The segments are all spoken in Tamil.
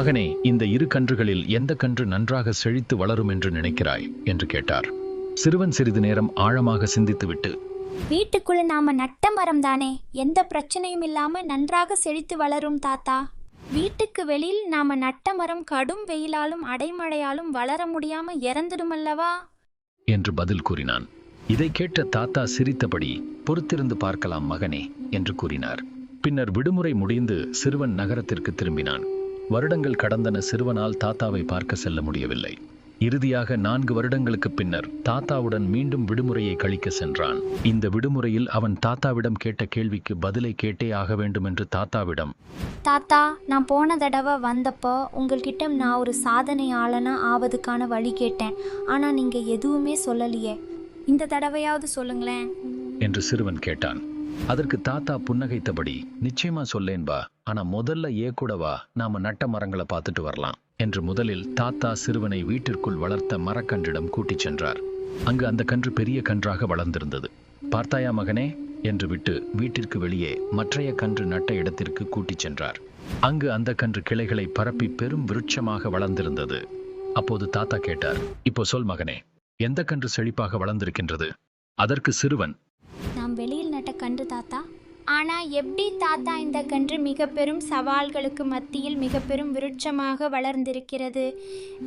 மகனே இந்த இரு கன்றுகளில் எந்த கன்று நன்றாக செழித்து வளரும் என்று நினைக்கிறாய்? என்று கேட்டார். சிறுவன் சிறிது நேரம் ஆழமாக சிந்தித்துவிட்டு வீட்டுக்குள்ள நாம நட்ட மரம் தானே எந்த பிரச்சனையும் இல்லாம நன்றாக செழித்து வளரும் தாத்தா. வீட்டுக்கு வெளியில் நாம நட்ட மரம் கடும் வெயிலாலும் அடைமழையாலும் வளர முடியாம இறந்துடுமல்லவா? என்று பதில் கூறினான். இதை கேட்ட தாத்தா சிரித்தபடி பொறுத்திருந்து பார்க்கலாம் மகனே என்று கூறினார். பின்னர் விடுமுறை முடிந்து சிறுவன் நகரத்திற்கு திரும்பினான். வருடங்கள் கடந்தன சிறுவனால் தாத்தாவை பார்க்க செல்ல முடியவில்லை. இறுதியாக நான்கு வருடங்களுக்கு பின்னர் தாத்தாவுடன் மீண்டும் விடுமுறையை கழிக்க சென்றான். இந்த விடுமுறையில் அவன் தாத்தாவிடம் கேட்ட கேள்விக்கு பதிலை கேட்டே ஆக வேண்டும் என்று தாத்தாவிடம் தாத்தா நான் போன தடவை வந்தப்போ உங்கள்கிட்ட நான் ஒரு சாதனையாளனா ஆவதுக்கான வழி கேட்டேன். ஆனா நீங்க எதுவுமே சொல்லலையே. இந்த தடவையாவது சொல்லுங்களேன். என்று சிறுவன் கேட்டான். அதற்கு தாத்தா புன்னகைத்தபடி நிச்சயமா சொல்லேன் பா. ஆனா முதல்ல ஏ கூடவா நாம நட்ட மரங்களை பார்த்துட்டு வரலாம் என்று முதலில் தாத்தா சிறுவனை வீட்டிற்குள் வளர்த்த மரக்கன்றிடம் கூட்டிச் சென்றார். அங்கு அந்த கன்று பெரிய கன்றாக வளர்ந்திருந்தது. பார்த்தாயா மகனே? என்று விட்டு வீட்டிற்கு வெளியே மற்றைய கன்று நட்ட இடத்திற்கு கூட்டிச் சென்றார். அங்கு அந்த கன்று கிளைகளை பரப்பி பெரும் விருட்சமாக வளர்ந்திருந்தது. அப்போது தாத்தா கேட்டார் இப்போ சொல் மகனே எந்த கன்று செழிப்பாக வளர்ந்திருக்கின்றது? அதற்கு சிறுவன். நாம் வெளியில் நட்ட கன்று தாத்தா ஆனா எப்படி தாத்தா இந்த கன்று மிக பெரும் சவால்களுக்கு மத்தியில் மிக பெரும் விருட்சமாக வளர்ந்திருக்கிறது?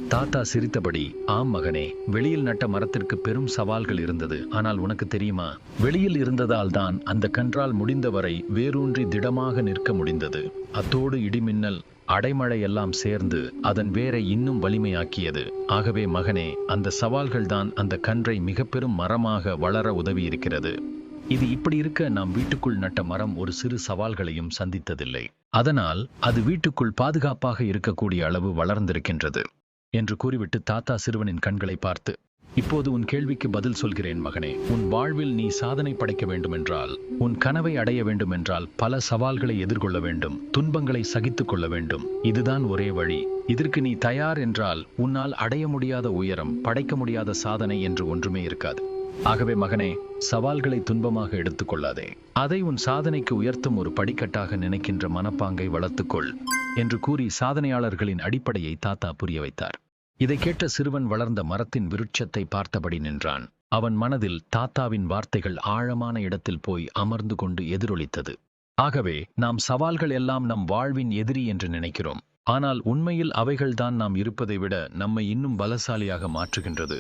தாத்தா சிரித்தபடி ஆம் மகனே வெளியில் நட்ட மரத்திற்கு பெரும் சவால்கள் இருந்தது. ஆனால் உனக்கு தெரியுமா? வெளியில் இருந்ததால் தான் அந்த கன்றால் முடிந்தவரை வேரூன்றி திடமாக நிற்க முடிந்தது. அத்தோடு இடிமின்னல் அடைமழை எல்லாம் சேர்ந்து அதன் வேரை இன்னும் வலிமையாக்கியது. ஆகவே மகனே அந்த சவால்கள் தான் அந்த கன்றை மிக பெரும் மரமாக வளர உதவியிருக்கிறது. இது இப்படி இருக்க நாம் வீட்டுக்குள் நட்ட மரம் ஒரு சிறு சவால்களையும் சந்தித்ததில்லை. அதனால் அது வீட்டுக்குள் பாதுகாப்பாக இருக்கக்கூடிய அளவு வளர்ந்திருக்கின்றது என்று கூறிவிட்டு தாத்தா சிறுவனின் கண்களை பார்த்து இப்போது உன் கேள்விக்கு பதில் சொல்கிறேன் மகனே. உன் வாழ்வில் நீ சாதனை படைக்க வேண்டுமென்றால் உன் கனவை அடைய வேண்டுமென்றால் பல சவால்களை எதிர்கொள்ள வேண்டும் துன்பங்களை சகித்துக் கொள்ள வேண்டும். இதுதான் ஒரே வழி. இதற்கு நீ தயார் என்றால் உன்னால் அடைய முடியாத உயரம் படைக்க முடியாத சாதனை என்று ஒன்றுமே இருக்காது. ஆகவே மகனே சவால்களை துன்பமாக எடுத்துக்கொள்ளாதே. அதை உன் சாதனைக்கு உயர்த்தும் ஒரு படிக்கட்டாக நினைக்கின்ற மனப்பாங்கை வளர்த்துக்கொள் என்று கூறி சாதனையாளர்களின் அடிப்படையை தாத்தா புரிய வைத்தார். இதை கேட்ட சிறுவன் வளர்ந்த மரத்தின் விருட்சத்தை பார்த்தபடி நின்றான். அவன் மனதில் தாத்தாவின் வார்த்தைகள் ஆழமான இடத்தில் போய் அமர்ந்து கொண்டு எதிரொலித்தது. ஆகவே நாம் சவால்கள் எல்லாம் நம் வாழ்வின் எதிரி என்று நினைக்கிறோம். ஆனால் உண்மையில் அவைகள்தான் நாம் இருப்பதை விட நம்மை இன்னும் பலசாலியாக மாற்றுகின்றது.